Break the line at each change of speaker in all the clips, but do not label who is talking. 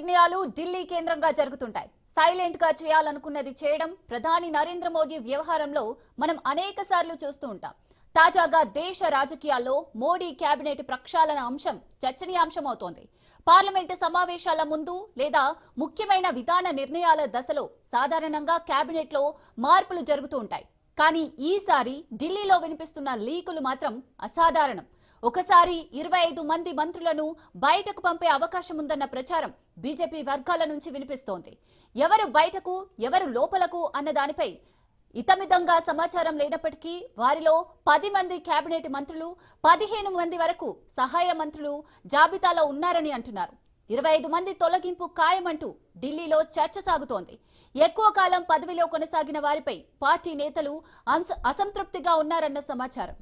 నిర్ణయాలు ఢిల్లీ కేంద్రంగా జరుగుతుంటాయి. సైలెంట్గా చేయాలనుకున్నది చేయడం ప్రధాని నరేంద్ర మోడీ వ్యవహారంలో మనం అనేక సార్లు చూస్తూ ఉంటాం. తాజాగా దేశ రాజకీయాల్లో మోడీ కేబినెట్ ప్రక్షాళన అంశం చర్చనీయాంశం అవుతోంది పార్లమెంటు సమావేశాల ముందు లేదా ముఖ్యమైన విధాన నిర్ణయాల దశలో సాధారణంగా కేబినెట్లో మార్పులు జరుగుతూ ఉంటాయి. కానీ ఈసారి ఢిల్లీలో వినిపిస్తున్న లీకులు మాత్రం అసాధారణం. ఒకసారి ఇరవై ఐదు మంది మంత్రులను బయటకు పంపే అవకాశం ఉందన్న ప్రచారం బీజేపీ వర్గాల నుంచి వినిపిస్తోంది. ఎవరు బయటకు ఎవరు లోపలకు అన్న దానిపై ఇతమితంగా సమాచారం లేనప్పటికీ వారిలో పది మంది కేబినెట్ మంత్రులు పదిహేను మంది వరకు సహాయ మంత్రులు జాబితాలో ఉన్నారని అంటున్నారు. ఇరవై ఐదు మంది తొలగింపు ఖాయమంటూ ఢిల్లీలో చర్చ సాగుతోంది. ఎక్కువ కాలం పదవిలో కొనసాగిన వారిపై పార్టీ నేతలు అసంతృప్తిగా ఉన్నారన్న సమాచారం.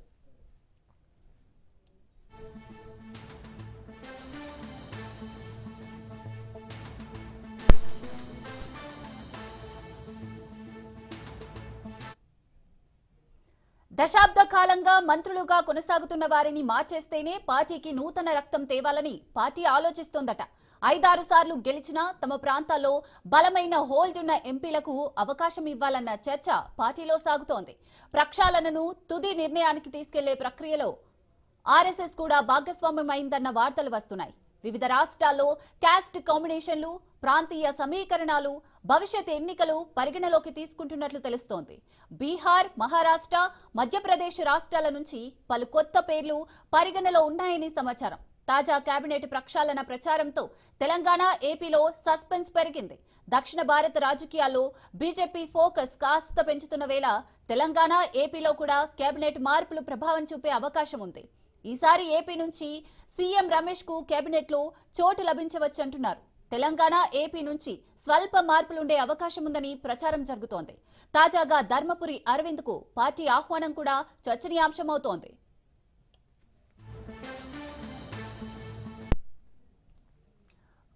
దశాబ్ద కాలంగా మంత్రులుగా కొనసాగుతున్న వారిని మార్చేస్తేనే పార్టీకి నూతన రక్తం తేవాలని పార్టీ ఆలోచిస్తోందట. ఐదారు సార్లు గెలిచినా తమ ప్రాంతాల్లో బలమైన హోల్డ్ ఉన్న ఎంపీలకు అవకాశం ఇవ్వాలన్న చర్చ పార్టీలో సాగుతోంది. ప్రక్షాళనను తుది నిర్ణయానికి తీసుకెళ్ళే ప్రక్రియలో ఆర్ఎస్ఎస్ కూడా భాగస్వామ్యమైందన్న వార్తలు వస్తున్నాయి. వివిధ రాష్ట్రాల్లో క్యాస్ట్ కాంబినేషన్లు ప్రాంతీయ సమీకరణాలు భవిష్యత్ ఎన్నికలు పరిగణలోకి తీసుకుంటున్నట్లు తెలుస్తోంది. బీహార్ మహారాష్ట్ర మధ్యప్రదేశ్ రాష్ట్రాల నుంచి పలు కొత్త పేర్లు పరిగణలో ఉన్నాయని సమాచారం. తాజా కేబినెట్ ప్రక్షాళన ప్రచారంతో తెలంగాణ ఏపీలో సస్పెన్స్ పెరిగింది. దక్షిణ భారత రాజకీయాల్లో బీజేపీ ఫోకస్ కాస్త పెంచుతున్న వేళ తెలంగాణ ఏపీలో కూడా కేబినెట్ మార్పులు ప్రభావం చూపే అవకాశం ఉంది. ఈసారి ఏపీ నుంచి సీఎం రమేష్కు కేబినెట్లో చోటు లభించవచ్చంటున్నారు. తెలంగాణ ఏపీ నుంచి స్వల్ప మార్పులుండే అవకాశం ఉందని ప్రచారం జరుగుతోంది. తాజాగా ధర్మపురి అరవింద్కు పార్టీ ఆహ్వానం కూడా చర్చనీయాంశమవుతోంది.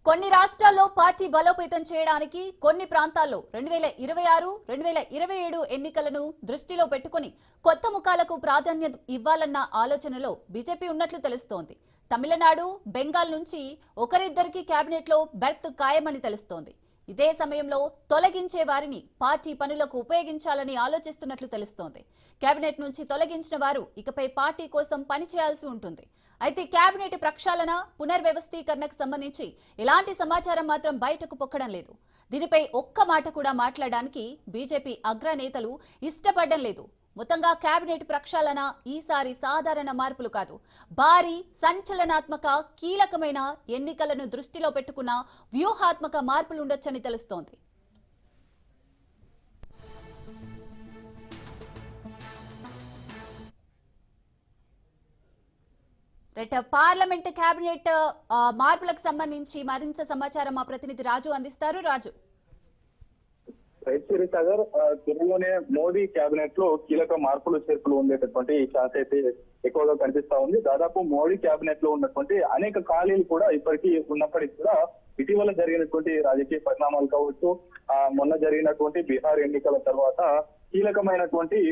కొన్ని రాష్ట్రాల్లో పార్టీ బలోపేతం చేయడానికి కొన్ని ప్రాంతాల్లో రెండు వేల ఇరవై ఆరు రెండు వేల ఇరవై ఏడు ఎన్నికలను దృష్టిలో పెట్టుకుని కొత్త ముఖాలకు ప్రాధాన్యత ఇవ్వాలన్న ఆలోచనలో బీజేపీ ఉన్నట్లు తెలుస్తోంది. తమిళనాడు బెంగాల్ నుంచి ఒకరిద్దరికి కేబినెట్లో బెర్త్ ఖాయమని తెలుస్తోంది. ఇదే సమయంలో తొలగించే వారిని పార్టీ పనులకు ఉపయోగించాలని ఆలోచిస్తున్నట్లు తెలుస్తోంది. కేబినెట్ నుంచి తొలగించిన వారు ఇకపై పార్టీ కోసం పనిచేయాల్సి ఉంటుంది. అయితే కేబినెట్ ప్రక్షాళన పునర్వ్యవస్థీకరణకు సంబంధించి ఎలాంటి సమాచారం మాత్రం బయటకు పొక్కడం లేదు. దీనిపై ఒక్క మాట కూడా మాట్లాడడానికి బీజేపీ అగ్రనేతలు ఇష్టపడడం లేదు. మొత్తంగా కేబినెట్ ప్రక్షాళన ఈసారి సాధారణ మార్పులు కాదు. భారీ సంచలనాత్మక కీలకమైన ఎన్నికలను దృష్టిలో పెట్టుకున్న వ్యూహాత్మక మార్పులుండొచ్చని తెలుస్తోంది. రైట్ పార్లమెంట్ కేబినెట్ మార్పులకు సంబంధించి మరింత సమాచారం మా ప్రతినిధి రాజు అందిస్తారు. రాజు.
రైట్ సాగర్ తెలుగులోనే మోదీ కేబినెట్లో కీలక మార్పులు చేర్పులు ఉండేటటువంటి ఛాన్స్ అయితే ఎక్కువగా కనిపిస్తా ఉంది. దాదాపు మోడీ కేబినెట్లో ఉన్నటువంటి అనేక ఖాళీలు కూడా ఇప్పటికీ ఉన్నప్పటికీ కూడా ఇటీవల జరిగినటువంటి రాజకీయ పరిణామాలు కావచ్చు ఆ మొన్న జరిగినటువంటి బీహార్ ఎన్నికల తర్వాత కీలకమైనటువంటి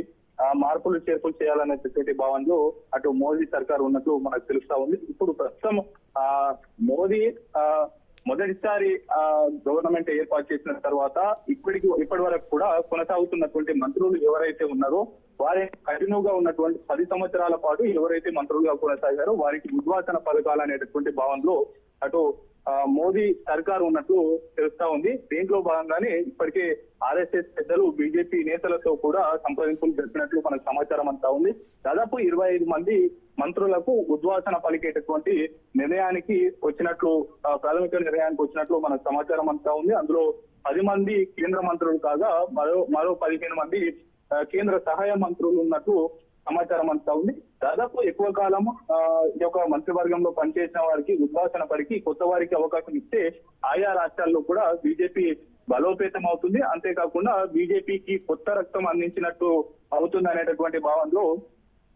మార్పులు చేర్పులు చేయాలనేటువంటి భావనలో అటు మోదీ సర్కార్ ఉన్నట్టు మనకు తెలుస్తా ఉంది. ఇప్పుడు ప్రస్తుతం ఆ మోదీ ఆ మొదటిసారి ఆ గవర్నమెంట్ ఏర్పాటు చేసిన తర్వాత ఇప్పటికి ఇప్పటి వరకు కూడా కొనసాగుతున్నటువంటి మంత్రులు ఎవరైతే ఉన్నారో వారి కంటిన్యూ ఉన్నటువంటి పది సంవత్సరాల పాటు ఎవరైతే మంత్రులుగా కొనసాగారో వారికి ఉద్వాసన పథకాలు అనేటటువంటి భావనలో అటు మోదీ సర్కార్ ఉన్నట్లు తెలుస్తా ఉంది. దీంట్లో భాగంగానే ఇప్పటికే ఆర్ఎస్ఎస్ పెద్దలు బీజేపీ నేతలతో కూడా సంప్రదింపులు జరిపినట్లు మనకు సమాచారం అంతా ఉంది. దాదాపు ఇరవై ఐదు మంది మంత్రులకు ఉద్వాసన పలికేటటువంటి నిర్ణయానికి వచ్చినట్లు ప్రాథమిక నిర్ణయానికి వచ్చినట్లు మనకు సమాచారం అంతా ఉంది. అందులో పది మంది కేంద్ర మంత్రులు కాగా మరో మరో పదిహేను మంది కేంద్ర సహాయ మంత్రులు ఉన్నట్టు సమాచారం అంతా ఉంది. దాదాపు ఎక్కువ కాలం ఈ యొక్క మంత్రివర్గంలో పనిచేసిన వారికి ఉద్వాసన పడికి కొత్త వారికి అవకాశం ఇస్తే ఆయా రాష్ట్రాల్లో కూడా బీజేపీ బలోపేతం అవుతుంది. అంతేకాకుండా బీజేపీకి కొత్త రక్తం అందించినట్టు అవుతుంది అనేటటువంటి భావనలో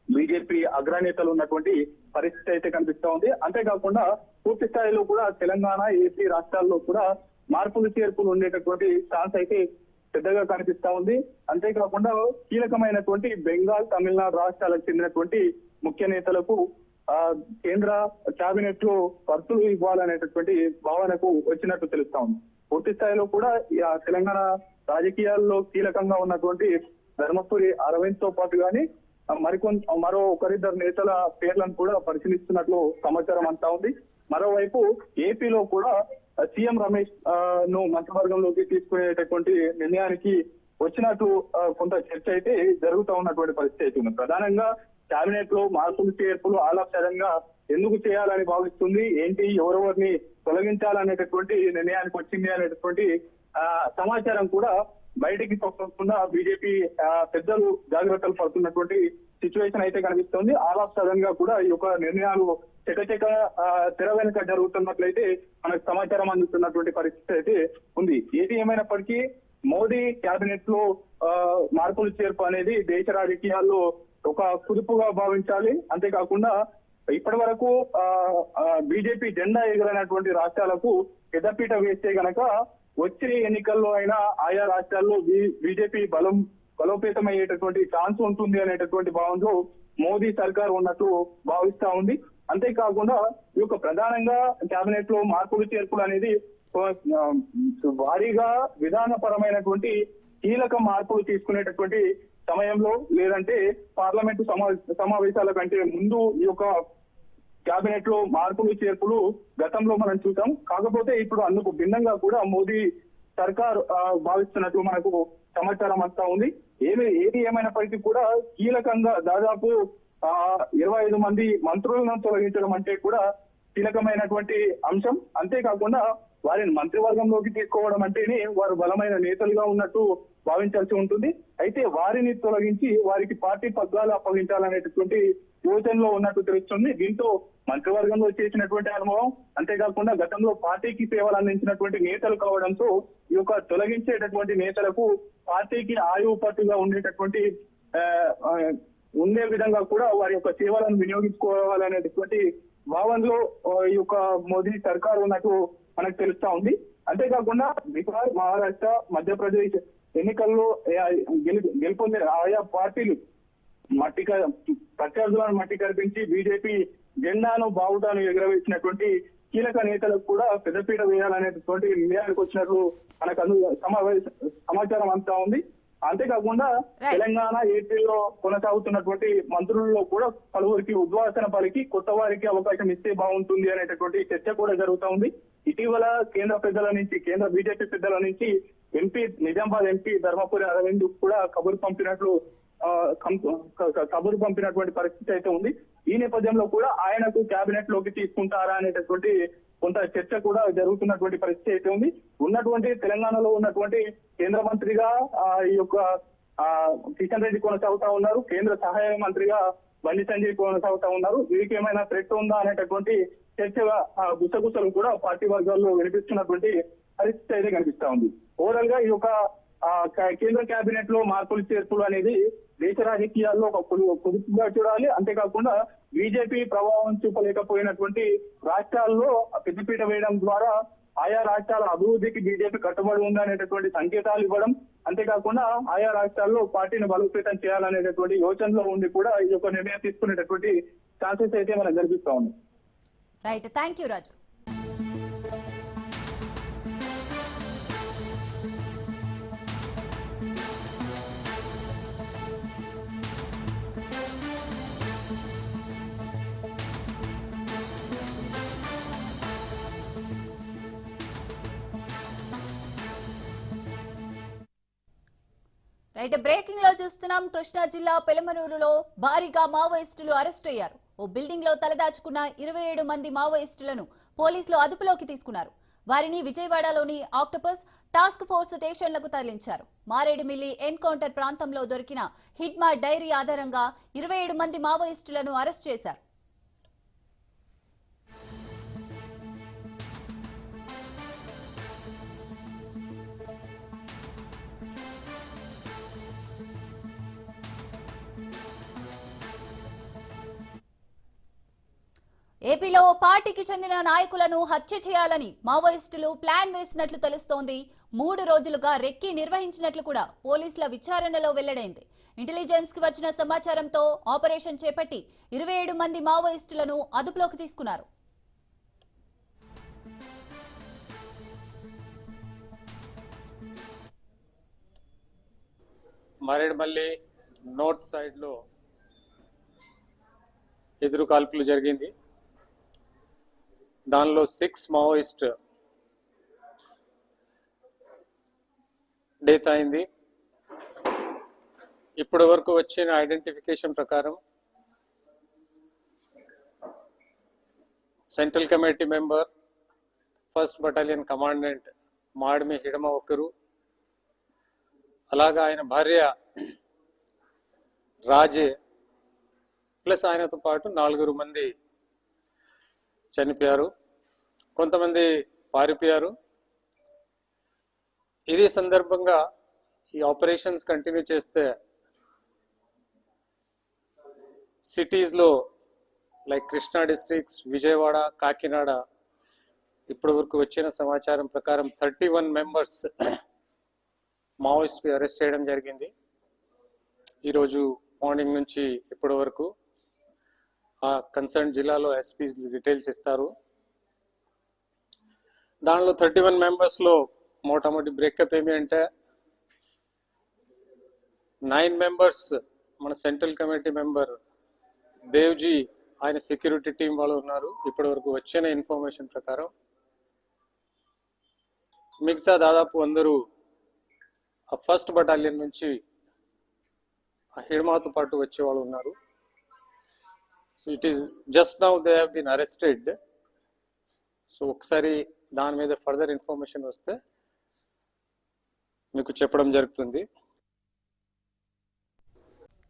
బీజేపీ అగ్రనేతలు ఉన్నటువంటి పరిస్థితి అయితే కనిపిస్తూ ఉంది. అంతేకాకుండా పూర్తి స్థాయిలో కూడా తెలంగాణ ఏపీ రాష్ట్రాల్లో కూడా మార్పులు చేర్పులు ఉండేటటువంటి ఛాన్స్ అయితే పెద్దగా కనిపిస్తా ఉంది. అంతేకాకుండా కీలకమైనటువంటి బెంగాల్ తమిళనాడు రాష్ట్రాలకు చెందినటువంటి ముఖ్య నేతలకు ఆ, కేంద్ర కేబినెట్లో ఖర్చులు ఇవ్వాలనేటటువంటి భావనకు వచ్చినట్టు తెలుస్తా ఉంది. పూర్తి స్థాయిలో కూడా ఈ తెలంగాణ రాజకీయాల్లో కీలకంగా ఉన్నటువంటి ధర్మపురి అరవింద్తో పాటు గాని మరికొంత మరో ఒకరిద్దరు నేతల పేర్లను కూడా పరిశీలిస్తున్నట్లు సమాచారం అంతా ఉంది. మరోవైపు ఏపీలో కూడా సీఎం రమేష్ను మంత్రివర్గంలోకి తీసుకునేటటువంటి నిర్ణయానికి వచ్చినట్టు కొంత చర్చ అయితే జరుగుతూ ఉన్నటువంటి పరిస్థితి అయితే ఉంది. ప్రధానంగా కేబినెట్లో మార్పులు చేర్పులు ఆలస్యంగా ఎందుకు చేయాలని భావిస్తుంది ఏంటి ఎవరెవరిని తొలగించాలనేటటువంటి నిర్ణయానికి వచ్చింది అనేటటువంటి ఆ, సమాచారం కూడా బయటికి పంపకుండా బీజేపీ పెద్దలు జాగ్రత్తలు పడుతున్నటువంటి సిచ్యువేషన్ అయితే కనిపిస్తోంది. ఆలాప్సదంగా కూడా ఈ యొక్క నిర్ణయాలు చకచక ఆ, తెర వెనుక జరుగుతున్నట్లయితే మనకు సమాచారం అందుతున్నటువంటి పరిస్థితి అయితే ఉంది. ఏది ఏమైనప్పటికీ మోదీ కేబినెట్లో ఆ, మార్పులు చేర్పు అనేది దేశ రాజకీయాల్లో ఒక కుదుపుగా భావించాలి. అంతేకాకుండా ఇప్పటి వరకు బీజేపీ జెండా ఎగరైనటువంటి రాష్ట్రాలకు పెద్దపీట వేస్తే గనక వచ్చే ఎన్నికల్లో అయినా ఆయా రాష్ట్రాల్లో బీజేపీ బలం బలోపేతమయ్యేటటువంటి ఛాన్స్ ఉంటుంది అనేటటువంటి భావంలో మోదీ సర్కార్ ఉన్నట్టు భావిస్తా ఉంది. అంతేకాకుండా ఈ యొక్క ప్రధానంగా కేబినెట్లో మార్పులు చేర్పులు అనేది భారీగా విధానపరమైనటువంటి కీలక మార్పులు తీసుకునేటటువంటి సమయంలో లేదంటే పార్లమెంటు సమావేశాల కంటే ముందు ఈ యొక్క కేబినెట్లో మార్పులు చేర్పులు గతంలో మనం చూసాం. కాకపోతే ఇప్పుడు అందుకు భిన్నంగా కూడా మోదీ సర్కార్ భావిస్తున్నట్లు మనకు సమాచారం అంతా ఉంది. ఏమి ఏది ఏమైనప్పటికీ కూడా కీలకంగా దాదాపు ఆ ఇరవై ఐదు మంది మంత్రులను తొలగించడం అంటే కూడా కీలకమైనటువంటి అంశం. అంతేకాకుండా వారిని మంత్రివర్గంలోకి తీసుకోవడం అంటేనే వారు బలమైన నేతలుగా ఉన్నట్టు భావించాల్సి ఉంటుంది. అయితే వారిని తొలగించి వారికి పార్టీ పగ్గాలు అప్పగించాలనేటటువంటి యోచనలో ఉన్నట్టు తెలుస్తుంది. దీంతో మంత్రివర్గంలో చేసినటువంటి అనుభవం అంతేకాకుండా గతంలో పార్టీకి సేవలు అందించినటువంటి నేతలు కావడంతో ఈ యొక్క తొలగించేటటువంటి నేతలకు పార్టీకి ఆయువు పట్టుగా ఉండేటటువంటి ఉండే విధంగా కూడా వారి యొక్క సేవలను వినియోగించుకోవాలనేటువంటి భావనలో ఈ యొక్క మోదీ సర్కార్ ఉన్నట్టు మనకు తెలుస్తా ఉంది. అంతేకాకుండా బీహార్ మహారాష్ట్ర మధ్యప్రదేశ్ ఎన్నికల్లో గెలు- గెలుపొందిన ఆయా పార్టీలు మట్టి ప్రత్యర్థులను మట్టి కల్పించి బీజేపీ జెండాను బావుటాను ఎగురవేసినటువంటి కీలక నేతలకు కూడా పెద్దపీట వేయాలనేటువంటి నిర్ణయానికి వచ్చినట్లు మనకు అందు సమావేశ సమాచారం అంతా ఉంది. అంతేకాకుండా. తెలంగాణ ఏపీలో కొనసాగుతున్నటువంటి మంత్రుల్లో కూడా పలువురికి ఉద్వాసన పలికి కొత్త వారికి అవకాశం ఇస్తే బాగుంటుంది అనేటటువంటి చర్చ కూడా జరుగుతా ఉంది ఇటీవల కేంద్ర పెద్దల నుంచి కేంద్ర బీజేపీ పెద్దల నుంచి ఎంపీ నిజామాబాద్ ఎంపీ ధర్మపురి అరవింద్ కూడా కబురు పంపినట్లు కబురు పంపినటువంటి పరిస్థితి అయితే ఉంది ఈ నేపథ్యంలో కూడా ఆయనకు కేబినెట్లోకి తీసుకుంటారా అనేటటువంటి కొంత చర్చ కూడా జరుగుతున్నటువంటి పరిస్థితి అయితే ఉంది. ఉన్నటువంటి తెలంగాణలో ఉన్నటువంటి కేంద్ర మంత్రిగా ఈ యొక్క ఆ, కిషన్ రెడ్డి కొనసాగుతా ఉన్నారు. కేంద్ర సహాయ మంత్రిగా బండి సంజయ్ కొనసాగుతా ఉన్నారు. వీరికి ఏమైనా థ్రెట్ ఉందా అనేటటువంటి చర్చ గుసగుసలు కూడా పార్టీ వర్గాల్లో వినిపిస్తున్నటువంటి పరిస్థితి అయితే కనిపిస్తా ఉంది. ఓవరాల్గా ఈ యొక్క కేంద్ర కేబినెట్లో మార్పులు చేర్పులు అనేది దేశ రాజకీయాల్లో ఒక పొదు- పొదుపుగా చూడాలి. అంతేకాకుండా బీజేపీ ప్రభావం చూపలేకపోయినటువంటి రాష్ట్రాల్లో పెద్దపీట వేయడం ద్వారా ఆయా రాష్ట్రాల అభివృద్ధికి బీజేపీ కట్టుబడి ఉందనేటటువంటి సంకేతాలు ఇవ్వడం అంతేకాకుండా ఆయా రాష్ట్రాల్లో పార్టీని బలోపేతం చేయాలనేటటువంటి యోచనలో ఉండి కూడా ఈ యొక్క నిర్ణయం తీసుకునేటటువంటి ఛాన్సెస్ అయితే మనకు కనిపిస్తా ఉంది
right thank you Raju right బ్రేకింగ్లో చూస్తున్నాం. కృష్ణా జిల్లా పెలమనూరులో భారీగా మావోయిస్టులు అరెస్ట్ అయ్యారు. ఓ బిల్డింగ్లో తలదాచుకున్న ఇరవై ఏడు మంది మావోయిస్టులను పోలీసులు అదుపులోకి తీసుకున్నారు. వారిని విజయవాడలోని ఆక్టోపస్ టాస్క్ ఫోర్స్ స్టేషన్లకు తరలించారు. మారేడుమిల్లి ఎన్కౌంటర్ ప్రాంతంలో దొరికిన హిడ్మా డైరీ ఆధారంగా ఇరవై ఏడు మంది మావోయిస్టులను అరెస్ట్ చేశారు. ఏపీలో పార్టీకి చెందిన నాయకులను హత్య చేయాలని మావోయిస్టులు ప్లాన్ వేసినట్లు తెలుస్తోంది. మూడు రోజులుగా రెక్కి నిర్వహించినట్లు కూడా పోలీసుల విచారణలో వెల్లడైంది. ఇంటెలిజెన్స్కి వచ్చిన సమాచారంతో ఆపరేషన్ చేపట్టి ఇరవై ఏడు మంది మావోయిస్టులను అదుపులోకి తీసుకున్నారు.
మారేడుమల్లి నార్త్ సైడ్లో ఎదురు కాల్పులు జరిగింది. దానిలో సిక్స్ మావోయిస్ట్ డెత్ అయింది. ఇప్పటి వరకు వచ్చిన ఐడెంటిఫికేషన్ ప్రకారం central committee member first battalion commandant Madimi Hidma ఒకరు అలాగా ఆయన భార్య రాజే ప్లస్ ఆయనతో పాటు నాలుగురు మంది చనిపోయారు. కొంతమంది పారిపోయారు. ఇదే సందర్భంగా ఈ ఆపరేషన్స్ కంటిన్యూ చేస్తే సిటీస్లో లైక్ కృష్ణా డిస్ట్రిక్ట్స్ విజయవాడ కాకినాడ ఇప్పటి వరకు వచ్చిన సమాచారం ప్రకారం thirty one members Maoist arrest చేయడం జరిగింది. ఈరోజు మార్నింగ్ నుంచి ఇప్పటి వరకు ఆ కన్సర్న్ జిల్లాలో ఎస్పీస్ డీటెయిల్స్ ఇస్తారు. దానిలో థర్టీ వన్ మెంబర్స్లో మోటామోటి బ్రేకప్ ఏమి అంటే నైన్ మెంబర్స్ మన సెంట్రల్ కమిటీ మెంబర్ దేవ్జీ ఆయన సెక్యూరిటీ టీం వాళ్ళు ఉన్నారు. ఇప్పటి వరకు వచ్చిన ఇన్ఫర్మేషన్ ప్రకారం. మిగతా దాదాపు అందరూ ఆ ఫస్ట్ బటాలియన్ నుంచి ఆ హిడ్మాతో పాటు వచ్చే వాళ్ళు ఉన్నారు. So it is just now they have been arrested so ఒకసారి దాని మీద ఫర్దర్ ఇన్ఫర్మేషన్ వస్తే మీకు చెప్పడం జరుగుతుంది.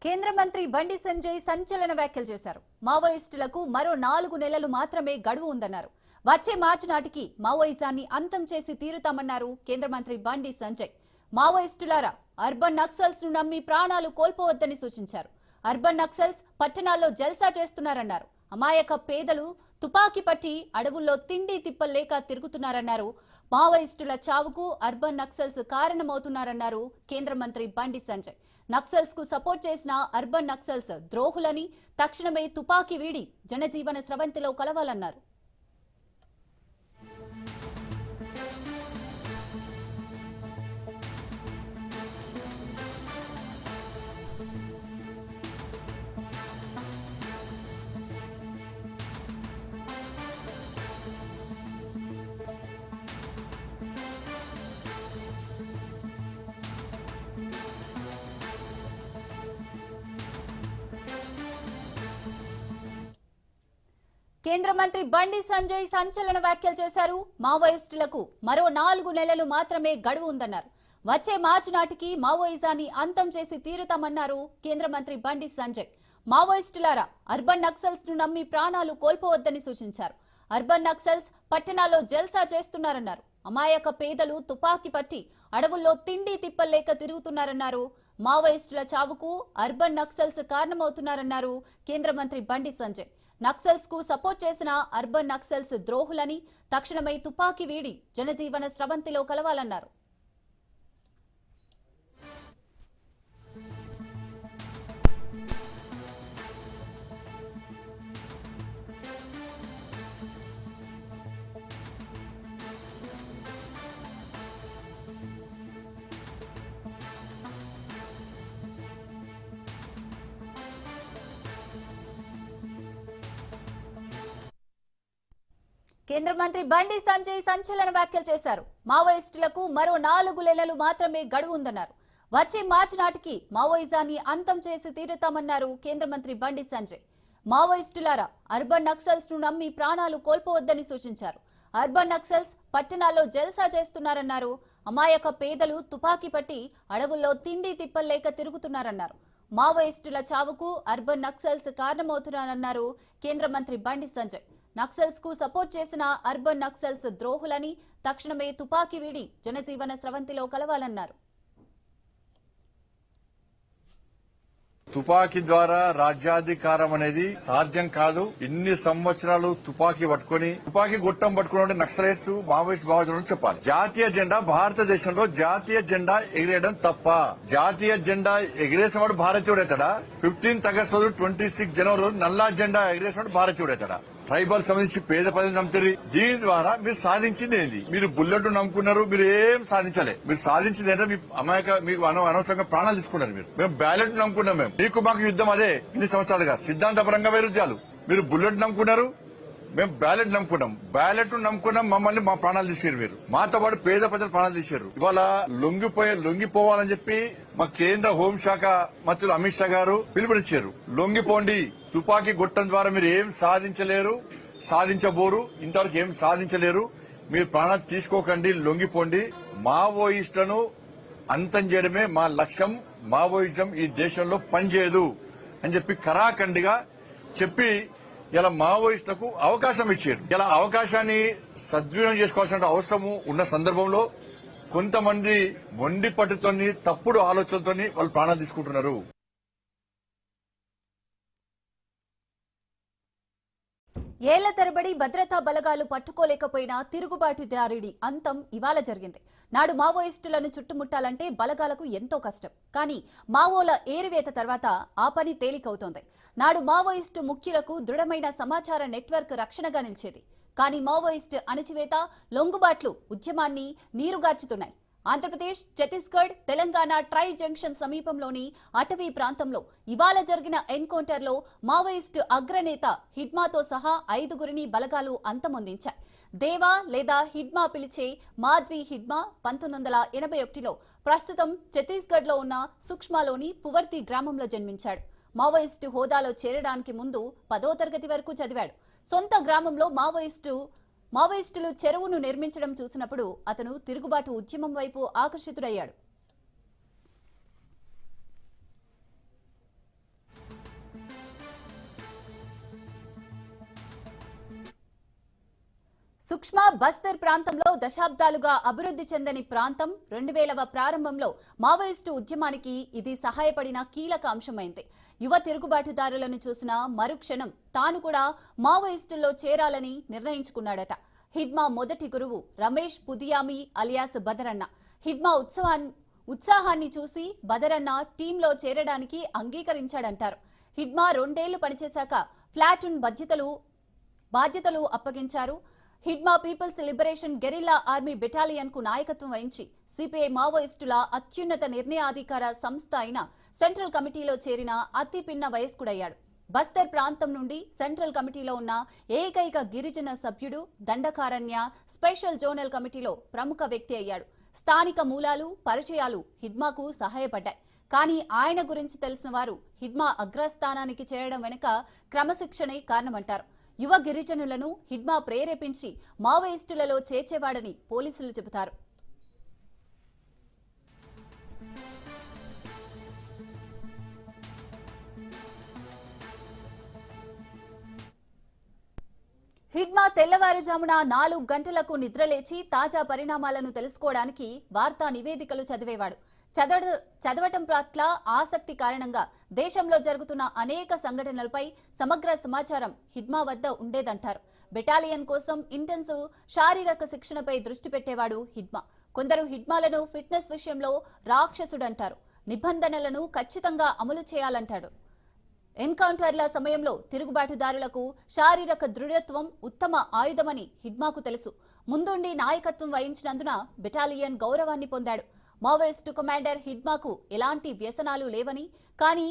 కేంద్ర మంత్రి బండి సంజయ్ సంచలన వ్యాఖ్యలు చేశారు. మావోయిస్టులకు మరో నాలుగు నెలలు మాత్రమే గడువు ఉందన్నారు. వచ్చే మార్చి నాటికి మావోయిజాన్ని అంతం చేసి తీరుతామన్నారు కేంద్ర మంత్రి బండి సంజయ్. మావోయిస్టులారా అర్బన్ నక్సల్స్ను నమ్మి ప్రాణాలు కోల్పోవద్దని సూచించారు. అర్బన్ నక్సల్స్ పట్టణాల్లో జల్సా చేస్తున్నారన్నారు. అమాయక పేదలు తుపాకీ పట్టి అడవుల్లో తిండి తిప్పలేక తిరుగుతున్నారన్నారు. మావోయిస్టుల చావుకు అర్బన్ నక్సల్స్ కారణమవుతున్నారన్నారు కేంద్ర మంత్రి బండి సంజయ్. నక్సల్స్కు సపోర్ట్ చేసిన అర్బన్ నక్సల్స్ ద్రోహులని తక్షణమే తుపాకీ వీడి జనజీవన స్రవంతిలో కలవాలన్నారు. కేంద్ర మంత్రి బండి సంజయ్ సంచలన వ్యాఖ్యలు చేశారు. మావోయిస్టులకు మరో నాలుగు నెలలు మాత్రమే గడువు ఉందన్నారు. వచ్చే మార్చి నాటికి మావోయిజాన్ని అంతం చేసి తీరుతామన్నారు కేంద్ర మంత్రి బండి సంజయ్. మావోయిస్టులారా అర్బన్ నక్సల్స్ను నమ్మి ప్రాణాలు కోల్పోవద్దని సూచించారు. అర్బన్ నక్సల్స్ పట్టణాల్లో జల్సా చేస్తున్నారన్నారు. అమాయక పేదలు తుపాకీ పట్టి అడవుల్లో తిండి తిప్పలేక తిరుగుతున్నారన్నారు. మావోయిస్టుల చావుకు అర్బన్ నక్సల్స్ కారణమవుతున్నారన్నారు కేంద్ర మంత్రి బండి సంజయ్. నక్సల్స్కు సపోర్ట్ చేసిన అర్బన్ నక్సల్స్ ద్రోహులని తక్షణమై తుపాకీ వీడి జనజీవన స్రవంతిలో కలవాలన్నారు. కేంద్ర మంత్రి బండి సంజయ్ సంచలన వ్యాఖ్యలు చేశారు. మావోయిస్టులకు మరో నాలుగు నెలలు మాత్రమే గడువు ఉందన్నారు. వచ్చే మార్చి నాటికి మావోయిజాన్ని అంతం చేసి తీరుతామన్నారు కేంద్ర మంత్రి బండి సంజయ్. మావోయిస్టులారా అర్బన్ నక్సల్స్ను నమ్మి ప్రాణాలు కోల్పోవద్దని సూచించారు. అర్బన్ నక్సల్స్ పట్టణాల్లో జల్సా చేస్తున్నారన్నారు. అమాయక పేదలు తుపాకీ పట్టి అడవుల్లో తిండి తిప్పలేక తిరుగుతున్నారన్నారు. మావోయిస్టుల చావుకు అర్బన్ నక్సల్స్ కారణమవుతున్నారన్నారు కేంద్ర మంత్రి బండి సంజయ్. నక్సల్స్కు సపోర్ట్ చేసిన అర్బన్ నక్సల్స్ ద్రోహులని తక్షణమే తుపాకీ వీడి జనజీవన స్రవంతిలో కలవాలన్నారు.
తుపాకీ ద్వారా రాజ్యాధికారం అనేది సాధ్యం కాదు. ఇన్ని సంవత్సరాలు తుపాకీ పట్టుకొని తుపాకీ గుట్టం పట్టుకుని నక్సలైట్స్ మావోయిస్ట్ భావజనం చెప్పాలి. జాతీయ జెండా భారతదేశంలో జాతీయ జెండా ఎగిరేయడం తప్ప జాతీయ జెండా ఎగిరేసిన వాడు భారతీయుడైతాడా? ఫిఫ్టీన్త్ ఆగస్టు రోజు ట్వంటీ సిక్స్ జనవరి రోజు నల్లా జెండా ఎగిరేసిన వాడు భారతీయుడైతాడా? ట్రైబల్ సంబంధించి పేద ప్రజలు నమ్ముతారు. దీని ద్వారా మీరు సాధించింది ఏంది? మీరు బుల్లెట్ నమ్ముకున్నారు మీరు ఏం సాధించలే. మీరు సాధించింది ఏంటంటే మీ అమాయక మీకు అనవసరంగా ప్రాణాలు తీసుకున్నారు మీరు. మేము బ్యాలెట్ నమ్ముకున్నాం మేము. మీకు మాకు యుద్ధం అదే. ఇన్ని సంవత్సరాలుగా సిద్ధాంతపరంగా వైరుధ్యాలు. మీరు బుల్లెట్ నమ్ముకున్నారు మేము బ్యాలెట్ నమ్ముకున్నాం. బ్యాలెట్ నమ్ముకున్నాం మమ్మల్ని మా ప్రాణాలు తీసారు మీరు. మాతో పాటు పేద ప్రజలు ప్రాణాలు తీసారు ఇవాళ లొంగిపోయే లొంగిపోవాలని చెప్పి మా కేంద్ర హోంశాఖ మంత్రులు అమిత్ షా గారు పిలుపునిచ్చారు. లొంగిపోండి. తుపాకీ గొట్టం ద్వారా మీరు ఏం సాధించలేరు సాధించబోరు ఇంతవరకు ఏం సాధించలేరు. మీరు ప్రాణాలు తీసుకోకండి లొంగిపోండి. మావోయిస్టులను అంతం చేయడమే మా లక్ష్యం. మావోయిజం ఈ దేశంలో పనిచేయదు అని చెప్పి కరాఖండిగా చెప్పి ఇలా మావోయిస్టులకు అవకాశం ఇచ్చారు. ఇలా అవకాశాన్ని సద్వినియోగం చేసుకోవాల్సిన అవసరము ఉన్న సందర్భంలో కొంతమంది మొండి పట్టుతోని తప్పుడు ఆలోచనలతోని వాళ్ళు ప్రాణాలు తీసుకుంటున్నారు.
ఏళ్ళ తరబడి భద్రతా బలగాలు పట్టుకోలేకపోయిన తిరుగుబాటుదారుడి అంతం ఇవాళ జరిగింది. నాడు మావోయిస్టులను చుట్టుముట్టాలంటే బలగాలకు ఎంతో కష్టం. కానీ మావోల ఏరివేత తర్వాత ఆ పని తేలికవుతోంది. నాడు మావోయిస్టు ముఖ్యులకు దృఢమైన సమాచార నెట్వర్క్ రక్షణగా నిలిచేది. కానీ మావోయిస్టు అణచివేత లొంగుబాట్లు ఉద్యమాన్ని నీరుగార్చుతున్నాయి. ఆంధ్రప్రదేశ్ ఛత్తీస్గఢ్ తెలంగాణ ట్రై జంక్షన్ సమీపంలోని అటవీ ప్రాంతంలో ఇవాళ జరిగిన ఎన్కౌంటర్లో మావోయిస్టు అగ్రనేత హిడ్మాతో సహా ఐదుగురిని బలగాలు అంతమొందించాయి. దేవా లేదా హిడ్మా పిలిచే మాధ్వి హిడ్మా పంతొమ్మిది వందల ఎనభై ఒకటిలో ప్రస్తుతం ఛత్తీస్గఢ్లో ఉన్న సుక్ష్మాలోని పువర్తి గ్రామంలో జన్మించాడు. మావోయిస్టు హోదాలో చేరడానికి ముందు పదో తరగతి వరకు చదివాడు. సొంత గ్రామంలో మావోయిస్టు మావోయిస్టులు చెరువును నిర్మించడం చూసినప్పుడు అతను తిరుగుబాటు ఉద్యమం వైపు ఆకర్షితుడయ్యాడు. సుక్ష్మ బస్తర్ ప్రాంతంలో దశాబ్దాలుగా అభివృద్ధి చెందని ప్రాంతం రెండు వేలవ ప్రారంభంలో మావోయిస్టు ఉద్యమానికి ఇది సహాయపడిన కీలక అంశమైంది. యువ తిరుగుబాటుదారులను చూసిన మరుక్షణం తాను కూడా మావోయిస్టుల్లో చేరాలని నిర్ణయించుకున్నాడట. హిడ్మా మొదటి గురువు రమేష్ పుదియామి అలియాస్ బదరన్న. హిడ్మా ఉత్సవాన్ని ఉత్సాహాన్ని చూసి బదరన్న టీంలో చేరడానికి అంగీకరించాడంటారు. హిడ్మా రెండేళ్ళు పనిచేశాక ప్లాటూన్ బాధ్యతలు బాధ్యతలు అప్పగించారు. Hidma people's liberation guerrilla army బెటాలియన్కు నాయకత్వం వహించి సిపిఐ మావోయిస్టుల అత్యున్నత నిర్ణయాధికార సంస్థ అయిన సెంట్రల్ కమిటీలో చేరిన అతి పిన్న వయస్కుడయ్యాడు. బస్తర్ ప్రాంతం నుండి సెంట్రల్ కమిటీలో ఉన్న ఏకైక గిరిజన సభ్యుడు దండకారణ్య స్పెషల్ జోనల్ కమిటీలో ప్రముఖ వ్యక్తి అయ్యాడు. స్థానిక మూలాలు పరిచయాలు హిడ్మాకు సహాయపడ్డాయి. కానీ ఆయన గురించి తెలిసిన వారు హిడ్మా అగ్రస్థానానికి చేరడం వెనుక క్రమశిక్షణే కారణమంటారు. యువ గిరిజనులను హిడ్మా ప్రేరేపించి మావోయిస్టులలో చేర్చేవాడని పోలీసులు చెబుతారు. హిడ్మా తెల్లవారుజామున నాలుగు గంటలకు నిద్రలేచి తాజా పరిణామాలను తెలుసుకోవడానికి వార్తా నివేదికలు చదివేవాడు. చదవడ చదవటం పట్ల ఆసక్తి కారణంగా దేశంలో జరుగుతున్న అనేక సంఘటనలపై సమగ్ర సమాచారం హిడ్మా వద్ద ఉండేదంటారు. బెటాలియన్ కోసం ఇంటెన్సివ్ శారీరక శిక్షణపై దృష్టి పెట్టేవాడు హిడ్మా. కొందరు హిడ్మాలను ఫిట్నెస్ విషయంలో రాక్షసుడంటారు. నిబంధనలను ఖచ్చితంగా అమలు చేయాలంటాడు. ఎన్కౌంటర్ల సమయంలో తిరుగుబాటుదారులకు శారీరక దృఢత్వం ఉత్తమ ఆయుధమని హిడ్మాకు తెలుసు. ముందుండి నాయకత్వం వహించినందున బెటాలియన్ గౌరవాన్ని పొందాడు. మావోయిస్టు కమాండర్ హిడ్మాకు ఎలాంటి వ్యసనాలు లేవని కానీ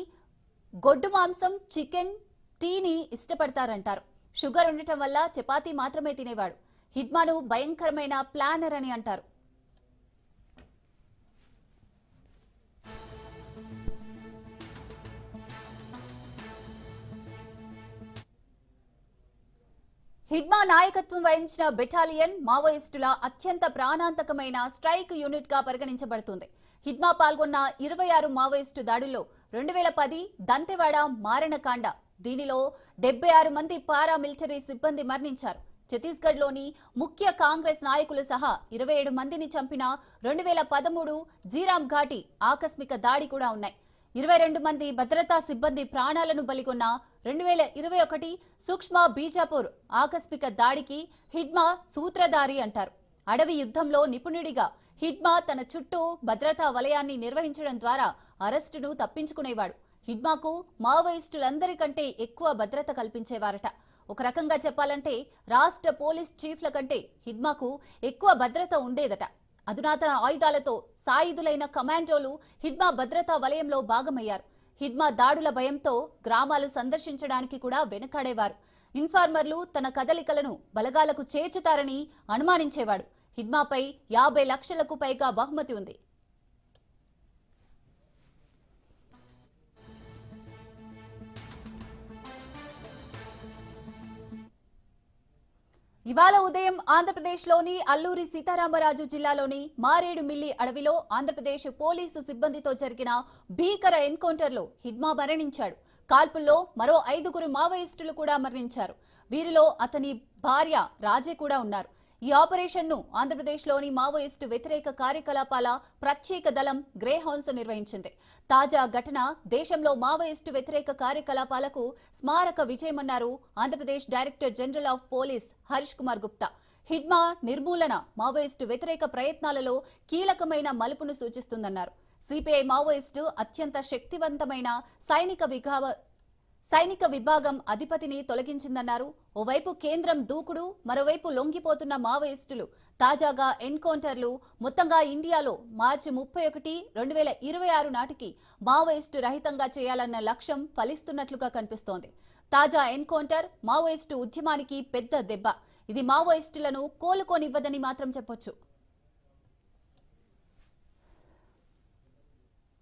గొడ్డు మాంసం చికెన్ టీని ఇష్టపడతారంటారు. షుగర్ ఉండటం వల్ల చపాతీ మాత్రమే తినేవాడు. హిడ్మాను భయంకరమైన ప్లానర్ అని అంటారు. హిడ్మా నాయకత్వం వహించిన బెటాలియన్ మావోయిస్టుల అత్యంత ప్రాణాంతకమైన స్ట్రైక్ యూనిట్గా పరిగణించబడుతుంది. హిడ్మా పాల్గొన్న ఇరవై ఆరు మావోయిస్టు దాడుల్లో రెండు వేల పది దంతెవాడ మారణకాండ దీనిలో డెబ్బై ఆరు మంది పారా మిలిటరీ సిబ్బంది మరణించారు. ఛత్తీస్గఢ్లోని ముఖ్య కాంగ్రెస్ నాయకులు సహా ఇరవై ఏడు మందిని చంపిన రెండు వేల పదమూడు జీరామ్ ఘాటి ఆకస్మిక దాడి కూడా ఉన్నాయి. ఇరవై రెండు మంది భద్రతా సిబ్బంది ప్రాణాలను బలిగొన్న రెండు వేల ఇరవై ఒకటి సూక్ష్మ బీజాపూర్ ఆకస్మిక దాడికి హిడ్మా సూత్రధారి అంటారు. అడవి యుద్ధంలో నిపుణుడిగా హిడ్మా తన చుట్టూ భద్రతా వలయాన్ని నిర్వహించడం ద్వారా అరెస్టును తప్పించుకునేవాడు. హిడ్మాకు మావోయిస్టులందరికంటే ఎక్కువ భద్రత కల్పించేవారట. ఒక రకంగా చెప్పాలంటే రాష్ట్ర పోలీస్ చీఫ్ల కంటే హిడ్మాకు ఎక్కువ భద్రత ఉండేదట. అధునాతన ఆయుధాలతో సాయుధులైన కమాండోలు హిడ్మా భద్రతా వలయంలో భాగమయ్యారు. హిడ్మా దాడుల భయంతో గ్రామాలు సందర్శించడానికి కూడా వెనుకాడేవారు. ఇన్ఫార్మర్లు తన కదలికలను బలగాలకు చేర్చుతారని అనుమానించేవాడు. హిడ్మాపై యాభై లక్షలకు పైగా బహుమతి ఉంది. ఇవాళ ఉదయం ఆంధ్రప్రదేశ్లోని అల్లూరి సీతారామరాజు జిల్లాలోని మారేడుమిల్లి అడవిలో ఆంధ్రప్రదేశ్ పోలీసు సిబ్బందితో జరిగిన భీకర ఎన్కౌంటర్లో హిడ్మా మరణించాడు. కాల్పుల్లో మరో ఐదుగురు మావోయిస్టులు కూడా మరణించారు. వీరిలో అతని భార్య రాజే కూడా ఉన్నారు. ఈ ఆపరేషన్ను ఆంధ్రప్రదేశ్లోని మావోయిస్టు వ్యతిరేక కార్యకలాపాల ప్రత్యేక దళం గ్రే హౌన్స్ నిర్వహించింది. తాజా ఘటన దేశంలో మావోయిస్టు వ్యతిరేక కార్యకలాపాలకు స్మారక విజయమన్నారు Andhra Pradesh director general of police Harish Kumar Gupta. Hidma నిర్మూలన మావోయిస్టు వ్యతిరేక ప్రయత్నాలలో కీలకమైన మలుపును సూచిస్తుందన్నారు. సిపిఐ మావోయిస్టు అత్యంత శక్తివంతమైన సైనిక విభాగ సైనిక విభాగం అధిపతిని తొలగించిందన్నారు. ఓవైపు కేంద్రం దూకుడు మరోవైపు లొంగిపోతున్న మావోయిస్టులు. తాజాగా ఎన్కౌంటర్లు మొత్తంగా ఇండియాలో మార్చి ముప్పై ఒకటి రెండు వేల ఇరవై ఆరు నాటికి మావోయిస్టు రహితంగా చేయాలన్న లక్ష్యం ఫలిస్తున్నట్లుగా కనిపిస్తోంది. తాజా ఎన్కౌంటర్ మావోయిస్టు ఉద్యమానికి పెద్ద దెబ్బ. ఇది మావోయిస్టులను కోలుకోనివ్వదని మాత్రం చెప్పొచ్చు.